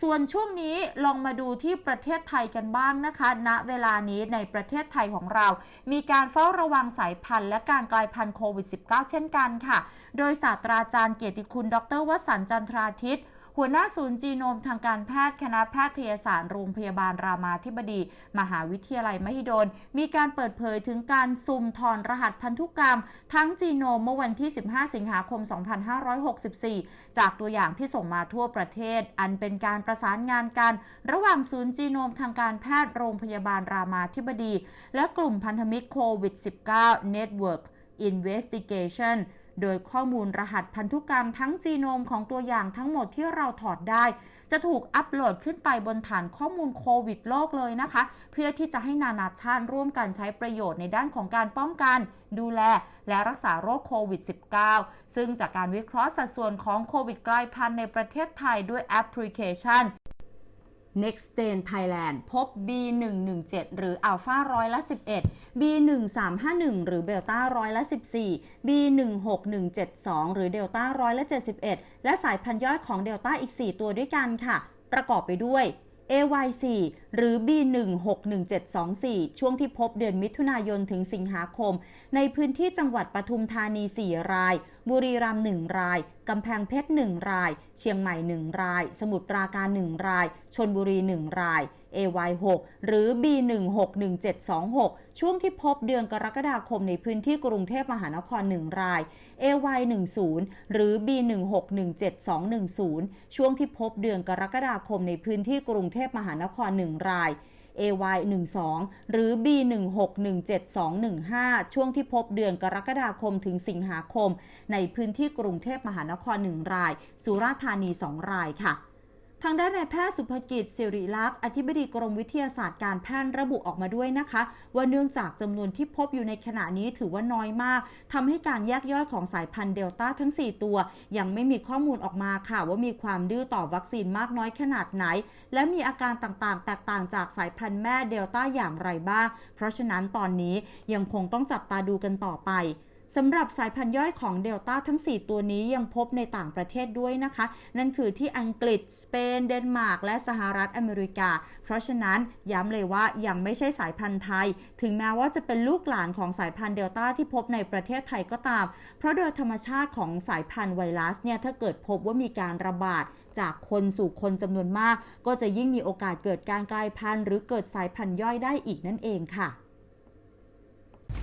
ส่วนช่วงนี้ลองมาดูที่ประเทศไทยกันบ้างนะคะ ณ เวลานี้ในประเทศไทยของเรา มีการเฝ้าระวังสายพันธุ์และการกลายพันธุ์โควิด -19 เช่นกันค่ะ โดยศาสตราจารย์เกียรติคุณ ดรวสันต์จันทราทิตย์ หัวหน้าศูนย์จีโนมทางการแพทย์คณะแพทยศาสตร์โรงพยาบาลรามาธิบดี มหาวิทยาลัยมหิดล มีการเปิดเผยถึงการซุ่มถอนรหัสพันธุกรรม ทั้งจีโนมเมื่อวันที่ 15 สิงหาคม 2564 จากตัวอย่างที่ส่งมาทั่วประเทศ อันเป็นการประสานงานกัน ระหว่างศูนย์จีโนมทางการแพทย์โรงพยาบาลรามาธิบดี และกลุ่มพันธมิตรโควิด -19 Network Investigation โดยข้อมูลรหัสพันธุกรรมทั้งจีโนมของตัวอย่างทั้งหมดที่เราถอดได้ จะถูกอัปโหลดขึ้นไปบนฐานข้อมูลโควิดโลกเลยนะคะ เพื่อที่จะให้นานาชาติร่วมกันใช้ประโยชน์ในด้านของการป้องกัน ดูแล และรักษาโรคโควิด -19 ซึ่งจากการวิเคราะห์สัดส่วนของโควิดกลายพันธุ์ในประเทศไทยด้วยแอปพลิเคชัน Nextgen Thailand พบ B117 หรือ Alpha ร้อยละ11 B1351 หรือ Beta ร้อยละ14 B16172 หรือ Delta ร้อยละ71 และสายพันธุ์ย่อยของ Delta อีก 4 ตัวด้วยกันค่ะ ประกอบไปด้วย AY4 หรือ B161724 ช่วงที่พบเดือนมิถุนายนถึงสิงหาคม ในพื้นที่จังหวัดปทุมธานี 4 ราย บุรีรัมย์1ราย กำแพงเพชร 1 ราย เชียงใหม่ 1 ราย สมุทรปราการ 1 ราย ชนบุรี 1 ราย AY6 หรือ B161726 ช่วงที่พบเดือนกรกฎาคมในพื้นที่กรุงเทพมหานคร 1 ราย AY10 หรือ B161720 ช่วงที่พบเดือนกรกฎาคมในพื้นที่กรุงเทพมหานคร 1ราย AY12 หรือ B161725 ช่วงที่พบเดือนกรกฎาคมถึงสิงหาคม ในพื้นที่กรุงเทพมหานคร 1 ราย สุราษฎร์ธานี 2 รายค่ะ ทางด้านนายแพทย์สุภกิจสิริลักษ์อธิบดีกรมวิทยาศาสตร์การแพทย์ระบุออกมาด้วยนะคะ ว่าเนื่องจากจำนวนที่พบอยู่ในขณะนี้ถือว่าน้อยมากทำให้การแยกย่อยของสายพันธุ์เดลต้าทั้ง 4 ตัว ยังไม่มีข้อมูลออกมาค่ะ ว่ามีความดื้อต่อวัคซีนมากน้อยขนาดไหน และมีอาการต่างๆ แตกต่างจากสายพันธุ์แม่เดลต้าอย่างไรบ้าง เพราะฉะนั้นตอนนี้ยังคงต้องจับตาดูกันต่อไป สำหรับสายพันธุ์ย่อยของเดลต้าทั้ง 4 ตัวนี้ยังพบในต่างประเทศด้วยนะคะ นั่นคือที่อังกฤษ สเปน เดนมาร์ก และสหรัฐอเมริกา เพราะฉะนั้นย้ำเลยว่ายังไม่ใช่สายพันธุ์ไทย ถึงแม้ว่าจะเป็นลูกหลานของสายพันธุ์เดลต้าที่พบในประเทศไทยก็ตาม เพราะโดยธรรมชาติของสายพันธุ์ไวรัสเนี่ยถ้าเกิดพบว่ามีการระบาดจากคนสู่คนจำนวนมาก ก็จะยิ่งมีโอกาสเกิดการกลายพันธุ์ หรือเกิดสายพันธุ์ย่อยได้อีกนั่นเองค่ะ